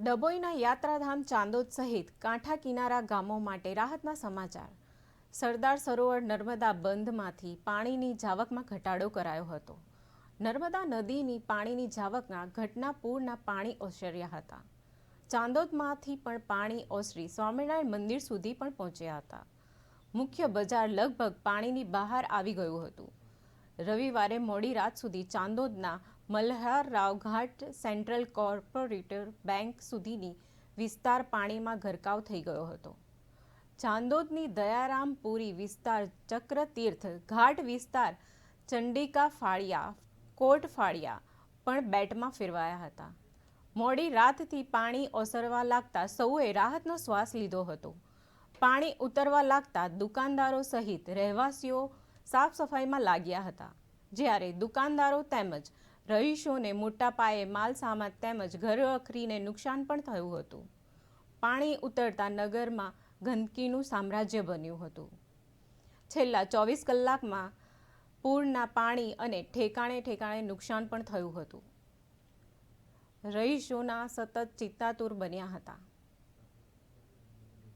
ડભોઈના યાત્રાધામ ચાંદોદ સહિત કાંઠા કિનારા ગામો માટે રાહતના સમાચાર. સરદાર સરોવર નર્મદા બંધમાંથી પાણીની જાવકમાં ઘટાડો કરાયો હતો. નર્મદા નદીની પાણીની જાવકના ઘટના પૂરના પાણી ઓસર્યા હતા. ચાંદોદમાંથી પણ પાણી ઓસરી સ્વામિનારાયણ મંદિર સુધી પણ પહોંચ્યા હતા. મુખ્ય બજાર લગભગ પાણીની બહાર આવી ગયું હતું. રવિવારે મોડી રાત સુધી ચાંદોદના મલ્હારરાવ ઘાટ સેન્ટ્રલ કોર્પોરેટર બેંક સુધીની વિસ્તાર પાણીમાં ગરકાવ થઈ ગયો હતો. ચાંદોદની દયારામપુરી વિસ્તાર ચક્રતીર્થ ઘાટ વિસ્તાર ચંડિકા ફાળિયા, કોટ ફાળિયા પણ બેટમાં ફેરવાયા હતા. મોડી રાતથી પાણી ઓસરવા લાગતા સૌએ રાહતનો શ્વાસ લીધો હતો. પાણી ઉતરવા લાગતા દુકાનદારો સહિત રહેવાસીઓ સાફ સફાઈમાં લાગ્યા હતા. જ્યારે દુકાનદારો તેમજ રહીશોને મોટા પાયે માલ સામાન તેમજ ઘરવખરીને નુકસાન પણ થયું હતું. પાણી ઉતરતા નગરમાં ગંદકીનું સામ્રાજ્ય બન્યું હતું. છેલ્લા ચોવીસ કલાકમાં પૂરના પાણી અને ઠેકાણે ઠેકાણે નુકસાન પણ થયું હતું. રહીશોના સતત ચિત્તાતુર બન્યા હતા.